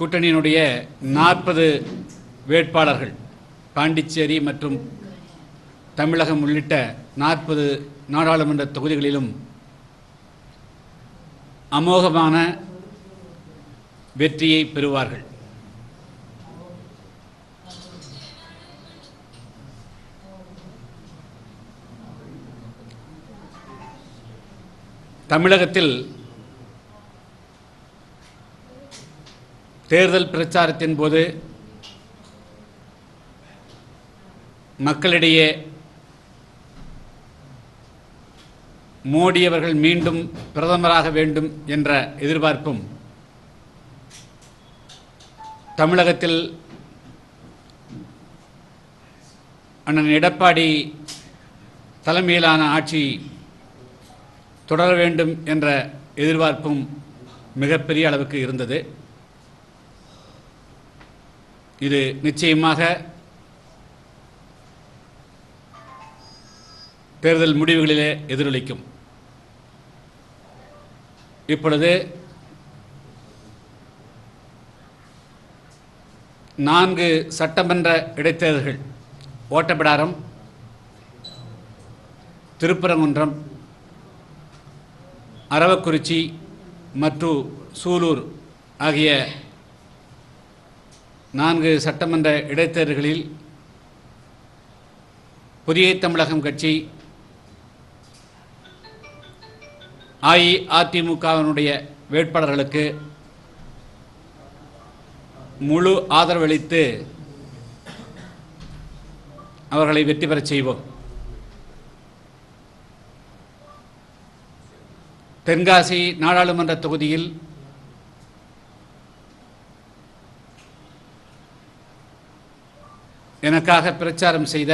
கூட்டணியினுடைய நாற்பது வேட்பாளர்கள் பாண்டிச்சேரி மற்றும் தமிழகம் உள்ளிட்ட நாற்பது நாடாளுமன்ற தொகுதிகளிலும் அமோகமான வெற்றியை பெறுவார்கள். தமிழகத்தில் தேர்தல் பிரச்சாரத்தின் போது மக்களிடையே மோடி அவர்கள் மீண்டும் பிரதமராக வேண்டும் என்ற எதிர்பார்ப்பும் தமிழகத்தில் அண்ணன் எடப்பாடி தலைமையிலான ஆட்சி தொடர வேண்டும் என்ற எதிர்பார்ப்பும் மிகப்பெரிய அளவுக்கு இருந்தது. இது நிச்சயமாக தேர்தல் முடிவுகளிலே எதிரொலிக்கும். இப்பொழுது நான்கு சட்டமன்ற இடைத்தேர்தல்கள் ஓட்டப்பிடாரம் திருப்பரங்குன்றம் அரவக்குறிச்சி மற்றும் சூலூர் ஆகிய நான்கு சட்டமன்ற இடைத்தேர்தல்களில் புதிய தமிழகம் கட்சி அஇஅதிமுகவினுடைய வேட்பாளர்களுக்கு முழு ஆதரவளித்து அவர்களை வெற்றி பெறச் செய்வோம். தென்காசி நாடாளுமன்ற தொகுதியில் எனக்காக பிரச்சாரம் செய்த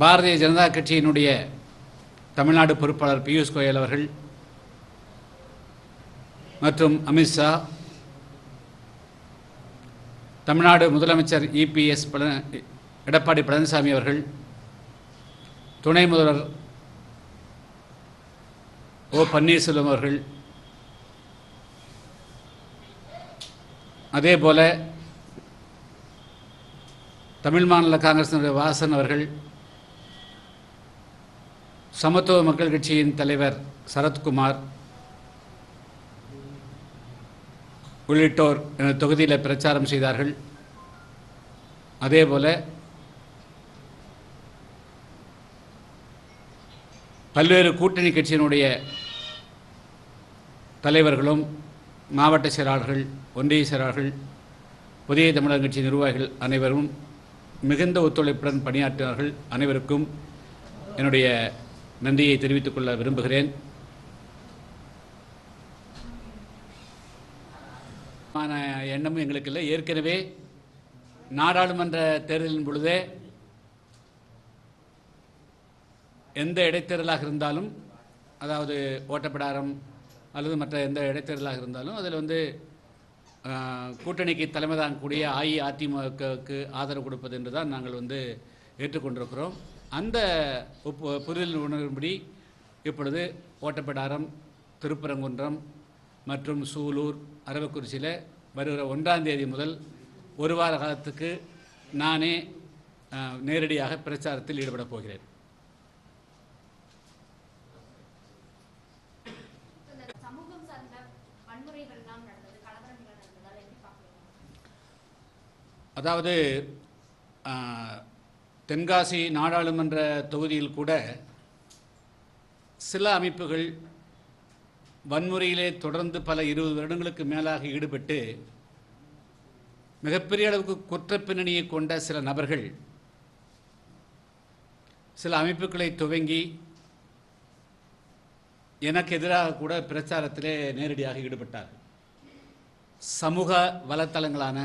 பாரதிய ஜனதா கட்சியினுடைய தமிழ்நாடு பொறுப்பாளர் பியூஷ் கோயல் அவர்கள் மற்றும் அமித்ஷா தமிழ்நாடு முதலமைச்சர் இபிஎஸ் பழ எடப்பாடி பழனிசாமி அவர்கள் துணை முதல்வர் ஓ பன்னீர்செல்வம் அவர்கள் அதே போல தமிழ் மாநில காங்கிரசினுடைய வாசன் அவர்கள் சமத்துவ மக்கள் கட்சியின் தலைவர் சரத்குமார் உள்ளிட்டோர் எனது தொகுதியில் பிரச்சாரம் செய்தார்கள். அதேபோல பல்வேறு கூட்டணி கட்சியினுடைய தலைவர்களும் மாவட்ட செயலாளர்கள் ஒன்றிய புதிய தமிழக கட்சி நிர்வாகிகள் அனைவரும் மிகுந்த ஒத்துழைப்புடன் பணியாற்றினார்கள். அனைவருக்கும் என்னுடைய நன்றியை தெரிவித்துக் கொள்ள விரும்புகிறேன். எண்ணமும் எங்களுக்கு இல்லை. ஏற்கனவே நாடாளுமன்ற தேர்தலின் பொழுதே எந்த இடைத்தேர்தலாக இருந்தாலும் அதாவது ஓட்டப்பிடாரம் அல்லது மற்ற எந்த இடைத்தேர்தலாக இருந்தாலும் அதில் வந்து கூட்டணிக்கு தலைமை தாங்கக்கூடிய அஇஅதிமுகவுக்கு ஆதரவு கொடுப்பது என்று தான் நாங்கள் வந்து ஏற்றுக்கொண்டிருக்கிறோம். அந்த ஒப்பு புரிதல் உணரும்படி இப்பொழுது ஓட்டப்பிடாரம் திருப்பரங்குன்றம் மற்றும் சூலூர் அரவக்குறிச்சியில் வருகிற ஒன்றாம் தேதி முதல் ஒரு வார காலத்துக்கு நானே நேரடியாக பிரச்சாரத்தில் ஈடுபடப் போகிறேன். சமூகம் சார்ந்த வன்முறைகள்லாம் நடந்தது கலவரங்கள் நடந்தது அதை எப்படி பார்க்குறீங்க அதாவது தென்காசி நாடாளுமன்ற தொகுதியில் கூட சில அமைப்புகள் வன்முறையிலே தொடர்ந்து பல இருபது வருடங்களுக்கு மேலாக ஈடுபட்டு மிகப்பெரிய அளவுக்கு குற்ற பின்னணியை கொண்ட சில நபர்கள் சில அமைப்புகளை துவங்கி எனக்கு எதிராக கூட பிரச்சாரத்திலே நேரடியாக ஈடுபட்டார் சமூக வலைத்தளங்களான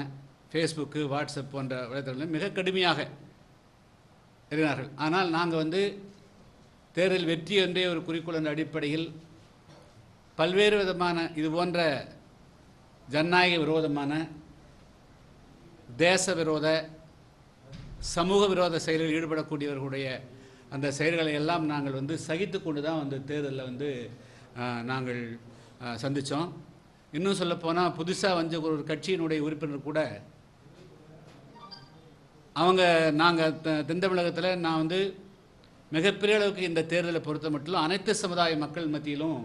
ஃபேஸ்புக்கு வாட்ஸ்அப் போன்ற வலைத்தளங்களில் மிக கடுமையாக இருக்கிறார்கள் ஆனால் நாங்கள் வந்து தேர்தல் வெற்றி என்றே ஒரு குறிக்கோள் என்ற அடிப்படையில் பல்வேறு விதமான இது போன்ற ஜனநாயக விரோதமான தேச விரோத சமூக விரோத செயலில் ஈடுபடக்கூடியவர்களுடைய அந்த செயல்களை எல்லாம் நாங்கள் வந்து சகித்து கொண்டு தான் வந்து தேர்தலில் வந்து நாங்கள் சந்தித்தோம் இன்னும் சொல்லப்போனால் புதுசாக வந்து ஒரு கட்சியினுடைய உறுப்பினர் கூட அவங்க நாங்கள் தென் தமிழகத்தில் நான் வந்து மிகப்பெரிய அளவுக்கு இந்த தேர்தலை பொறுத்த மட்டும் அனைத்து சமுதாய மக்கள் மத்தியிலும்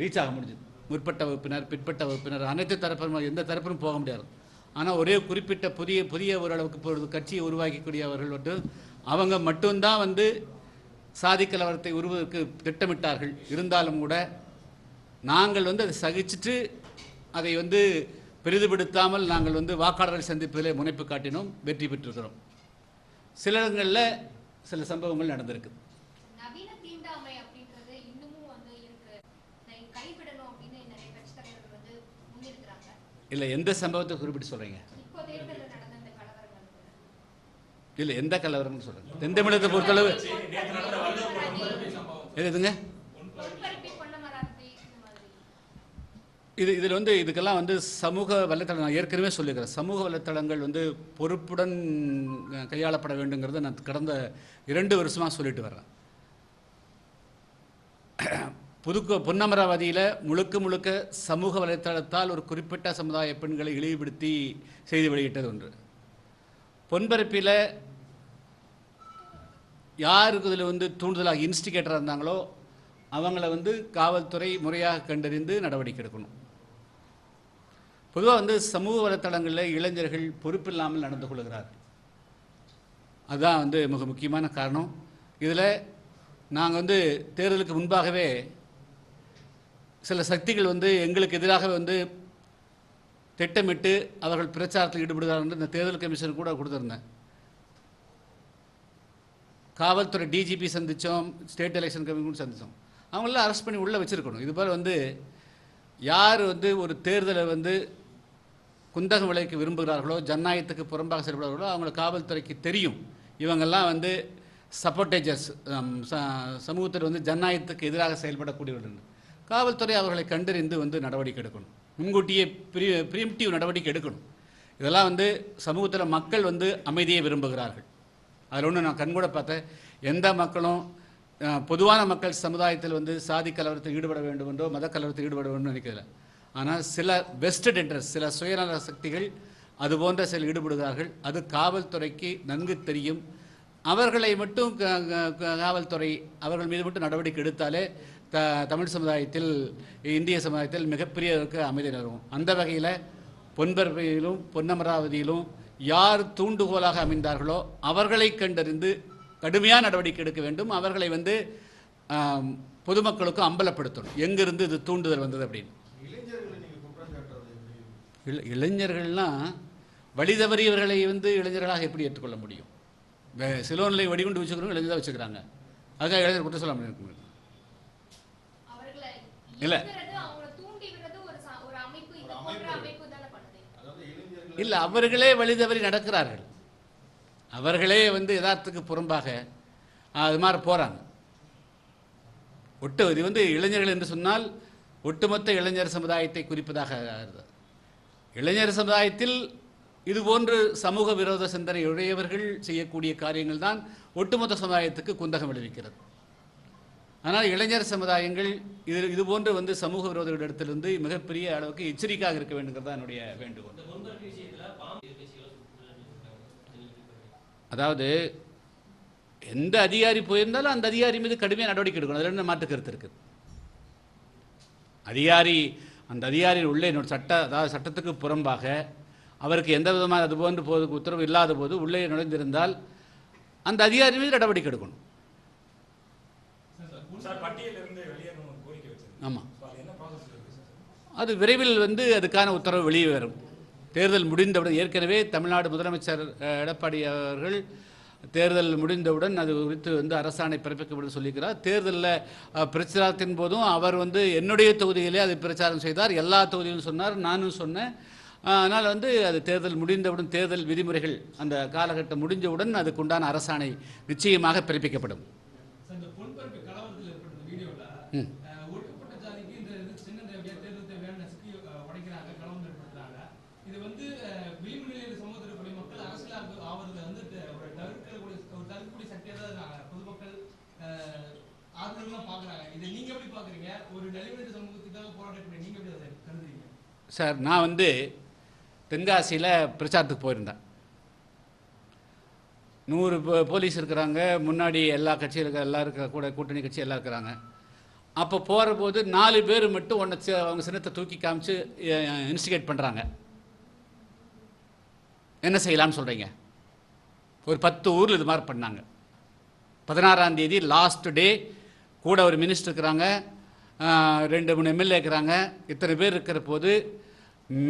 ரீச் ஆக முடிஞ்சது. முற்பட்ட வகுப்பினர் பிற்பட்ட வகுப்பினர் அனைத்து தரப்பிலும் எந்த தரப்பிலும் போக முடியாது. ஆனால் ஒரே குறிப்பிட்ட புதிய புதிய ஓரளவுக்கு ஒரு கட்சியை உருவாக்கக்கூடியவர்கள் வந்து அவங்க மட்டும்தான் வந்து சாதி கலவரத்தை உருவதற்கு திட்டமிட்டார்கள். இருந்தாலும் கூட நாங்கள் வந்து அதை சகிச்சுட்டு அதை வந்து பெரிதுபடுத்தாமல் நாங்கள் வந்து வாக்காளர்கள் சந்திப்பதிலே முனைப்பு காட்டினோம் வெற்றி பெற்றிருக்கிறோம். சில இடங்களில் சில சம்பவங்கள் நடந்திருக்கு. இல்லை எந்த சம்பவத்தை குறிப்பிட்டு சொல்கிறீங்க இல்லை எந்த கலவரம்னு சொல்கிறேன் தென் தமிழகத்தை பொறுத்தளவு. எது இது இதில் வந்து இதுக்கெல்லாம் வந்து சமூக வலைத்தளம் நான் ஏற்கனவே சொல்லியிருக்கிறேன். சமூக வலைத்தளங்கள் வந்து பொறுப்புடன் கையாளப்பட வேண்டுங்கிறத நான் கடந்த இரண்டு வருஷமாக சொல்லிட்டு வர்றேன். புதுக்கோ பொன்னமராவதியில் முழுக்க முழுக்க சமூக வலைத்தளத்தால் ஒரு குறிப்பிட்ட சமுதாய பெண்களை இழிவுபடுத்தி செய்தி வெளியிட்டது ஒன்று. பொன்பரப்பில் யாருக்கு இதில் வந்து தூண்டுதலாக இன்ஸ்டிகேட்டராக இருந்தாங்களோ அவங்கள வந்து காவல்துறை முறையாக கண்டறிந்து நடவடிக்கை எடுக்கணும். பொதுவாக வந்து சமூக வலைத்தளங்களில் இளைஞர்கள் பொறுப்பில்லாமல் நடந்து கொள்கிறார்கள். அதுதான் வந்து மிக முக்கியமான காரணம். இதில் நாங்கள் வந்து தேர்தலுக்கு முன்பாகவே சில சக்திகள் வந்து எங்களுக்கு எதிராக வந்து திட்டமிட்டு அவர்கள் பிரச்சாரத்தில் ஈடுபடுகிறார்கள் இந்த தேர்தல் கமிஷன் கூட கொடுத்துருந்தேன். காவல்துறை டிஜிபி சந்தித்தோம் ஸ்டேட் எலெக்ஷன் கமிஷன் சந்தித்தோம் அவங்களாம் அரெஸ்ட் பண்ணி உள்ளே வச்சுருக்கணும். இது போல் வந்து யார் வந்து ஒரு தேர்தலை வந்து குந்தகம் விளைவிக்க விரும்புகிறார்களோ ஜனநாயகத்துக்கு புறம்பாக செயல்படுகிறார்களோ அவங்களை காவல்துறைக்கு தெரியும். இவங்கெல்லாம் வந்து சப்போர்டேஜர்ஸ் சமூகத்தில் வந்து ஜனநாயகத்துக்கு எதிராக செயல்படக்கூடியவர்கள். காவல்துறை அவர்களை கண்டறிந்து வந்து நடவடிக்கை எடுக்கணும். முன்கூட்டியே ப்ரீ ப்ரீம்டிவ் நடவடிக்கை எடுக்கணும். இதெல்லாம் வந்து சமூகத்தில் மக்கள் வந்து அமைதியை விரும்புகிறார்கள். அதில் ஒன்று நான் கண்கூட பார்த்தேன். எந்த மக்களும் பொதுவான மக்கள் சமுதாயத்தில் வந்து சாதி கலவரத்தில் ஈடுபட வேண்டும் என்றோ மத கலவரத்தில் ஈடுபட வேண்டும் நினைக்கல ஆனால் சில வெஸ்டட் இன்ட்ரெஸ்ட் சில சுயநல சக்திகள் அது போன்ற சில ஈடுபடுகிறார்கள். அது காவல்துறைக்கு நன்கு தெரியும். அவர்களை மட்டும் காவல்துறை அவர்கள் மீது மட்டும் நடவடிக்கை எடுத்தாலே த தமிழ் சமுதாயத்தில் இந்திய சமுதாயத்தில் மிகப்பெரியவருக்கு அமைதி நிலவும். அந்த வகையில் பொன்பர்வையிலும் பொன்னமராவதியிலும் யார் தூண்டுகோலாக அமைந்தார்களோ அவர்களை கண்டறிந்து கடுமையான நடவடிக்கை எடுக்க வேண்டும். அவர்களை வந்து பொதுமக்களுக்கும் அம்பலப்படுத்தணும். எங்கிருந்து இது தூண்டுதல் வந்தது அப்படின்னு இளைஞர்களை நீங்க குற்றம் சாட்டுறது எப்படி இள இளைஞர்கள்லாம் வழி தவறியவர்களை வந்து இளைஞர்களாக எப்படி ஏற்றுக்கொள்ள முடியும்? வே- சிலோனில் வெடிகுண்டு வச்சுக்கிறவங்க இளைஞர் தான் வச்சுக்கிறாங்க. அதுக்காக இளைஞர் குற்றம் சொல்ல முடியும் அவர்களை இல்ல. ஈர்க்கிறது, அவங்கள தூண்டி விடுறது ஒரு ச- ஒரு அமைப்பு இது ஒரு போன்ற அமைப்பு. அமைப்பு தானே பண்ணுது. அதாவது இளைஞர்கள் இல்லை அவர்களே வழி தவறி நடக்கிறார்கள். அவர்களே வந்து யதார்த்தத்துக்கு புறம்பாக அது மாதிரி போகிறாங்க ஒட்டு இது வந்து இளைஞர்கள் என்று சொன்னால் ஒட்டுமொத்த இளைஞர் சமுதாயத்தை குறிப்பதாக இளைஞர் சமுதாயத்தில் இதுபோன்று சமூக விரோத சிந்தனை உடையவர்கள் செய்யக்கூடிய காரியங்கள் தான் ஒட்டுமொத்த சமுதாயத்துக்கு குந்தகம் விளைவிக்கிறது. ஆனால் இளைஞர் சமுதாயங்கள் இது இதுபோன்று வந்து சமூக விரோதிகளிடத்திலிருந்து மிகப்பெரிய அளவுக்கு எச்சரிக்கையாக இருக்க வேண்டுங்கிறது தான் என்னுடைய வேண்டுகோள். அதாவது எந்த அதிகாரி போயிருந்தாலும் அந்த அதிகாரி மீது கடுமையாக நடவடிக்கை எடுக்கணும். அதில் என்ன மாற்று கருத்து இருக்குது? அதிகாரி அந்த அதிகாரியின் உள்ளே என்னோட சட்ட அதாவது சட்டத்துக்கு புறம்பாக அவருக்கு எந்த விதமான அது போன்று போது உத்தரவு இல்லாத போது உள்ளே நுழைந்திருந்தால் அந்த அதிகாரி மீது நடவடிக்கை எடுக்கணும். ஆமாம் அது விரைவில் வந்து அதுக்கான உத்தரவு வெளியே வரும். தேர்தல் முடிந்தவுடன் ஏற்கனவே தமிழ்நாடு முதலமைச்சர் எடப்பாடி அவர்கள் தேர்தல் முடிந்தவுடன் அது குறித்து வந்து அரசாணை பிறப்பிக்கப்படும் சொல்லியிருக்கிறார். தேர்தலில் பிரச்சாரத்தின் போதும் அவர் வந்து என்னுடைய தொகுதியிலே அது பிரச்சாரம் செய்தார். எல்லா தொகுதியிலும் சொன்னார். நானும் சொன்னேன். அதனால் வந்து அது தேர்தல் முடிந்தவுடன் தேர்தல் விதிமுறைகள் அந்த காலகட்டம் முடிஞ்சவுடன் அதுக்குண்டான அரசாணை நிச்சயமாக பிறப்பிக்கப்படும். ம். அஹ், ஒடுக்கப்பட்ட ஜாதிக்கு இந்த இது சின்ன தேவையா தேர்தல் தேவையான நசுக்கி அஹ், உடைக்கிறாங்க கலவரம் ஏற்படுத்துறாங்க இது வந்து அஹ், விளிம்பு நிலையில் சமூகத்தில் இருக்கக்கூடிய மக்கள் அரசியல் ஆவறத வந்து த- ஒரு தவிர்க்கக்கூடிய ஒரு தவிர்க்கக்கூடிய சக்தியாக தான் இருக்காங்க பொதுமக்கள் அஹ், ஆதரவுலாம் பாக்குறாங்க இதை நீங்க எப்படி பாக்குறீங்க ஒரு நலிவடைந்த சமூகத்துக்காக நீங்க எப்படி அதை கருதுறீங்க? சார் நான் வந்து தென்காசியில் பிரச்சாரத்துக்கு போயிருந்தேன். நூறு போ- போலீஸ் இருக்கிறாங்க முன்னாடி எல்லா கட்சியில் இருக்க எல்லாம் இருக்கிற கூட கூட்டணி கட்சி எல்லாம் இருக்கிறாங்க. அப்போ போகிற போது நாலு பேர் மட்டும் ஒன்றை அவங்க சின்னத்தை தூக்கி காமிச்சு இன்ஸ்டிகேட் பண்ணுறாங்க என்ன செய்யலாம்னு சொல்கிறீங்க ஒரு பத்து ஊரில் இது மாதிரி பண்ணாங்க. பதினாறாம் தேதி லாஸ்ட் டே கூட ஒரு மினிஸ்டர் இருக்கிறாங்க ரெண்டு மூணு எம்எல்ஏ இருக்கிறாங்க. இத்தனை பேர் இருக்கிற போது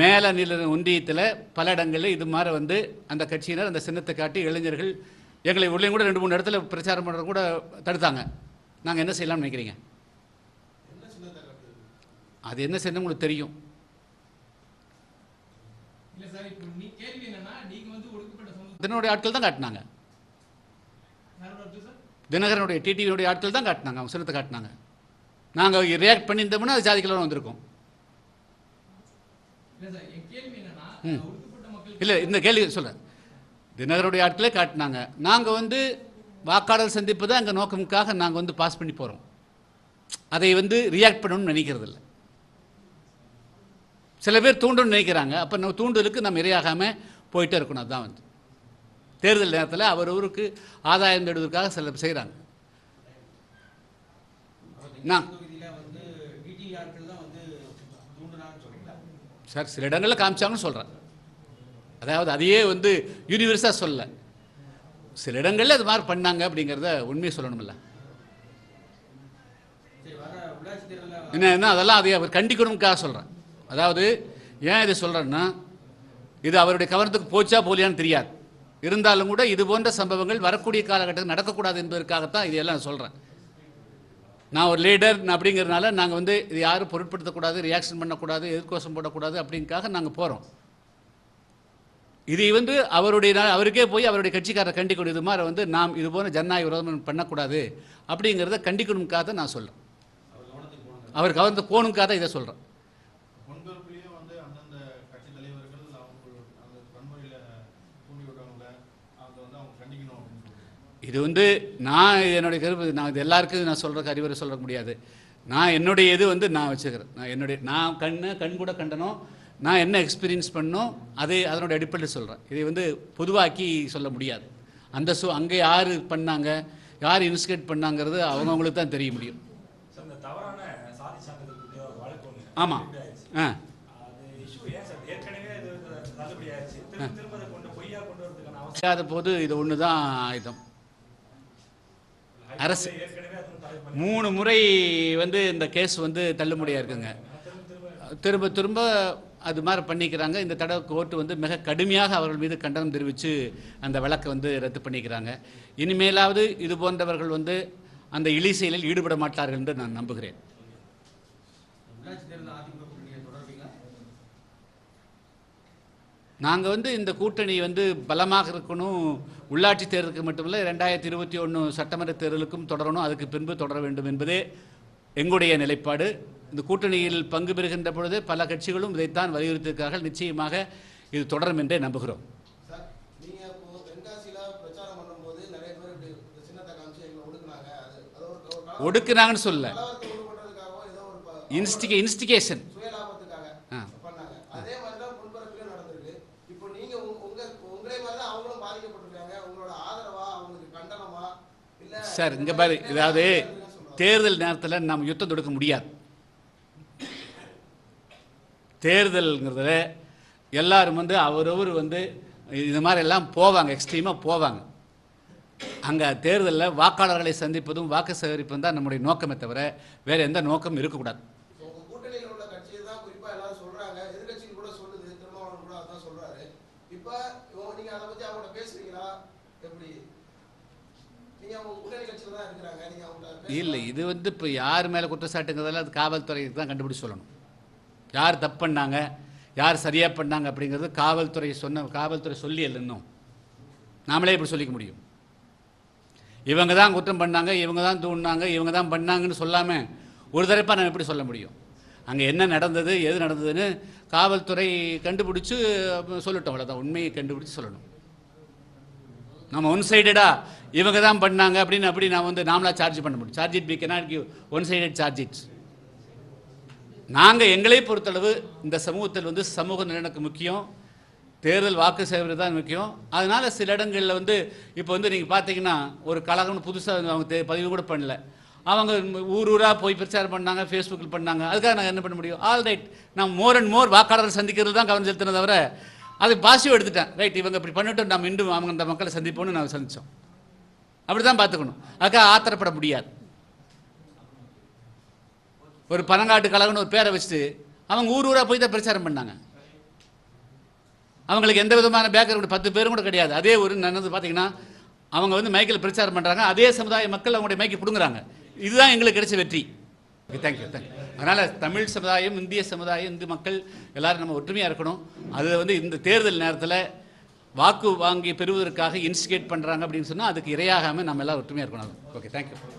மேல நில ஒன்றியத்தில் பல இடங்களில் இது மாதிரி வந்து அந்த கட்சியினர் அந்த சின்னத்தை காட்டி இளைஞர்கள் எங்களை உள்ளே கூட ரெண்டு மூணு இடத்துல பிரச்சாரம் பண்ணுறது கூட தடுத்தாங்க. நாங்கள் என்ன செய்யலாம்னு நினைக்கிறீங்க? அது என்ன செய்யணும் உங்களுக்கு தெரியும். தினனுடைய ஆட்கள் தான் காட்டினாங்க. தினகரனுடைய டிடிவியுடைய ஆட்கள் தான் காட்டினாங்க. அவங்க சின்னத்தை காட்டினாங்க. நாங்கள் ரியாக்ட் பண்ணியிருந்தோம்னா அது ஜாதிக்கெல்லாம் வந்திருக்கும். இல்லை இந்த கேள்வி சொல்கிறேன் தினகரனுடைய ஆட்களே காட்டினாங்க. நாங்கள் வந்து வாக்காளர் சந்திப்பு தான் எங்கள் நோக்கமுக்காக நாங்கள் வந்து பாஸ் பண்ணி போகிறோம் அதை வந்து ரியாக்ட் பண்ணணும்னு நினைக்கிறது இல்லை சில பேர் தூண்டணும்னு நினைக்கிறாங்க. அப்போ நம்ம தூண்டுதலுக்கு நம்ம இரையாகாமல் போயிட்டே இருக்கணும். அதுதான் வந்து. தேர்தல் நேரத்தில் அவர் ஊருக்கு ஆதாயம் தேடுவதற்காக சில செய்கிறாங்க நான் சார் சில இடங்களில் காமிச்சாங்கன்னு சொல்கிறேன் அதாவது அதையே வந்து யூனிவர்ஸாக சொல்லலை. சில இடங்களில் அது மாதிரி பண்ணாங்க அப்படிங்கிறத உண்மையை சொல்லணும்ல என்ன என்ன அதெல்லாம் அதை அவர் கண்டிக்கணும்க்காக சொல்கிறேன் அதாவது ஏன் இதை சொல்கிறேன்னா இது அவருடைய கவனத்துக்கு போச்சா போலியான்னு தெரியாது. இருந்தாலும் கூட இது போன்ற சம்பவங்கள் வரக்கூடிய காலகட்டத்தில் நடக்கக்கூடாது என்பதற்காகத்தான் இதையெல்லாம் சொல்கிறேன் நான் ஒரு லீடர் அப்படிங்கிறதுனால நாங்கள் வந்து இது யாரும் பொருட்படுத்தக்கூடாது ரியாக்ஷன் பண்ணக்கூடாது எதிர்கோஷம் போடக்கூடாது அப்படிங்காக நாங்கள் போகிறோம் இதை வந்து அவருடைய அவருக்கே போய் அவருடைய கட்சிக்காரரை கண்டிக்கணும். இது மாதிரி வந்து நாம் இது போன்ற ஜனநாயக விரோதம் பண்ணக்கூடாது அப்படிங்கிறத கண்டிக்கணும்க்காக தான் நான் சொல்கிறேன் அவர் அவர் கவர்ந்து போகணுக்காக தான் இதை சொல்கிறேன் முன்பிறப்புலயும் வந்து அந்தந்த கட்சி தலைவர்கள் அவங்க அந்த வன்முறையில தூண்டி விட்டவங்கள அதை வந்து அவங்க கண்டிக்கணும் அப்படின்னு சொல்றாங்க இது வந்து நான் என்னுடைய கருத்து நான் இது எல்லாருக்கும் நான் சொல்கிற அறிவுரை சொல்ல முடியாது. நான் என்னுடைய இது வந்து நான் வச்சுக்கிறேன். நான் என்னுடைய நான் கண்ணு கண் கூட கண்டனோ நான் என்ன எக்ஸ்பீரியன்ஸ் பண்ணோம் அதை அதனுடைய அடிப்படையில் சொல்கிறேன் இதை வந்து பொதுவாக்கி சொல்ல முடியாது. அந்த சூ அங்கே யார் பண்ணாங்க யார் இன்ஸ்கேட் பண்ணாங்கிறது அவங்கவுங்களுக்கு தான் தெரிய முடியும். ஆமாம். ஆ. போது இது ஒன்று தான் ஆயுதம். அரசு. மூணு முறை வந்து இந்த கேஸ் வந்து தள்ளுபடியாக இருக்குங்க. திரும்ப திரும்ப திரும்ப திரும்ப அது மாதிரி பண்ணிக்கிறாங்க. இந்த தடவை கோர்ட்டு வந்து மிக கடுமையாக அவர்கள் மீது கண்டனம் தெரிவித்து அந்த வழக்கை வந்து ரத்து பண்ணிக்கிறாங்க. இனிமேலாவது இது போன்றவர்கள் வந்து அந்த இழி செயலில் ஈடுபட மாட்டார்கள் என்று நான் நம்புகிறேன் உள்ளாட்சி தேர்தல் அதிமுக கூட்டணியை தொடர்பீங்களா நாங்கள் வந்து இந்த கூட்டணி வந்து பலமாக இருக்கணும். உள்ளாட்சி தேர்தலுக்கு மட்டுமல்ல ரெண்டாயிரத்தி இருபத்தி ஒன்று சட்டமன்ற தேர்தலுக்கும் தொடரணும். அதுக்கு பின்பு தொடர வேண்டும் என்பதே எங்களுடைய நிலைப்பாடு. இந்த கூட்டணியில் பங்கு பெறுகின்ற பொழுது பல கட்சிகளும் இதைத்தான் வலியுறுத்தியிருக்கிறார்கள். நிச்சயமாக இது தொடரும் என்றே நம்புகிறோம். சார் நீங்க இப்போ தென்காசியில பிரச்சாரம் பண்ணும்போது நிறைய பேர் இப்படி இந்த சின்னத்தை காமிச்சு எங்களை ஒடுக்குனாங்க அது அது ஒரு ஒரு கலவரத்தை ஒடுக்குனாங்கன்னு சொல்ல கலவரத்தை உண்டு பண்றதுக்காகவோ ஏதோ ஒரு ப- இன்ஸ்டிகே இன்ஸ்டிகேஷன் சுயலாபத்துக்காக ஆ. பண்ணாங்க அதே மாதிரி தான் முன்பரப்புலயும் நடந்திருக்கு இப்போ நீங்க உங்க உங்க- உங்களே மாதிரி தான் அவங்களும் பாதிக்கப்பட்டிருக்காங்க உங்களோட ஆதரவா அவங்களுக்கு கண்டனமா இல்ல சார் இங்கே பாரு ஏதாவது தேர்தல் நேரத்தில் நம்ம யுத்தம் தொடுக்க முடியாது. தேர்தல்ங்கிறதுல எல்லாரும் வந்து அவரவர் வந்து இது மாதிரி எல்லாம் போவாங்க எக்ஸ்ட்ரீமாக போவாங்க. அங்கே தேர்தலில் வாக்காளர்களை சந்திப்பதும் வாக்கு சேகரிப்பதும் தான் நம்முடைய நோக்கமே தவிர வேறு எந்த நோக்கமும் இருக்கக்கூடாது இப்போ உங்க கூட்டணியில் உள்ள கட்சியை தான் குறிப்பா எல்லாரும் சொல்றாங்க எதிர்க்கட்சிகள் கூட சொல்லுது திருமாவளவன் கூட அதான் சொல்றாரு இப்ப இவங்க- நீங்க அதை பத்தி அவங்கள்ட்ட பேசுறீங்களா எப்படி நீங்க அவங்க கூட்டணி கட்சியில தான் இருக்கிறாங்க நீங்க அவங்கள்ட்ட இல்லை இது வந்து இப்போ யார் மேலே குற்றச்சாட்டுங்கிறதெல்லாம் அது காவல்துறைக்கு தான் கண்டுபிடிச்சு சொல்லணும். யார் தப்பு பண்ணாங்க யார் சரியாக பண்ணாங்க அப்படிங்கிறது காவல்துறை சொன்ன காவல்துறை சொல்லி இன்னும். நாமளே இப்படி சொல்லிக்க முடியும். இவங்க தான் குற்றம் பண்ணாங்க இவங்க தான் தூண்டினாங்க இவங்க தான் பண்ணாங்கன்னு சொல்லாமல் ஒரு தரப்பாக நம்ம எப்படி சொல்ல முடியும்? அங்கே என்ன நடந்தது எது நடந்ததுன்னு காவல்துறை கண்டுபிடிச்சு சொல்லட்டும். அவ்வளோதான் உண்மையை கண்டுபிடிச்சு சொல்லணும். நம்ம ஒன் சைடடாக இவங்க தான் பண்ணாங்க அப்படின்னு அப்படி நான் வந்து நாமளாக சார்ஜ் பண்ண முடியும். Charge it we cannot give one sided charge it நாங்கள் எங்களை பொறுத்தளவு இந்த சமூகத்தில் வந்து சமூக நலனுக்கு முக்கியம். தேர்தல் வாக்கு சேவை தான் முக்கியம். அதனால் சில இடங்களில் வந்து இப்போ வந்து நீங்கள் பார்த்தீங்கன்னா ஒரு கழகம்னு புதுசாக அவங்க பதிவு கூட பண்ணல. அவங்க ஊர் ஊராக போய் பிரச்சாரம் பண்ணாங்க ஃபேஸ்புக்கில் பண்ணாங்க. அதுக்காக நாங்கள் என்ன பண்ண முடியும்? ஆல் ரைட் நான் மோர் அண்ட் மோர் வாக்காளர்கள் சந்திக்கிறது தான் கவனம் செலுத்தினதை தவிர அது பாசிவ் எடுத்துட்டேன். ரைட் இவங்க இப்படி பண்ணிட்டு நம்ம மீண்டும் அவங்க அந்த மக்களை சந்திப்போம்னு நாங்கள் சந்தித்தோம் அப்படி தான் பார்த்துக்கணும். அதுக்காக ஆத்திரப்பட முடியாது. ஒரு பனங்காட்டு கழகம்னு ஒரு பேரை வச்சுட்டு அவங்க ஊர் ஊராக போய் தான் பிரச்சாரம் பண்ணாங்க. அவங்களுக்கு எந்த விதமான பேக்ரவுண்ட் பத்து பேரும் கூட கிடையாது. அதே ஒரு நல்லது பார்த்தீங்கன்னா அவங்க வந்து மைக்கில் பிரச்சாரம் பண்ணுறாங்க அதே சமுதாய மக்கள் அவங்களுடைய மைக்கை பிடுங்குறாங்க. இதுதான் எங்களுக்கு கிடைச்ச வெற்றி. தேங்க்யூ தேங்க்யூ அதனால் தமிழ் சமுதாயம் இந்திய சமுதாயம் இந்து மக்கள் எல்லாரும் நம்ம ஒற்றுமையாக இருக்கணும். அது வந்து இந்த தேர்தல் நேரத்தில் வாக்கு வாங்கி பெறுவதற்காக இன்ஸ்டிகேட் பண்ணுறாங்க அப்படின்னு சொன்னால் அதுக்கு இரையாகாமல் நம்ம எல்லாம் ஒற்றுமையாக இருக்கணும். Okay thank you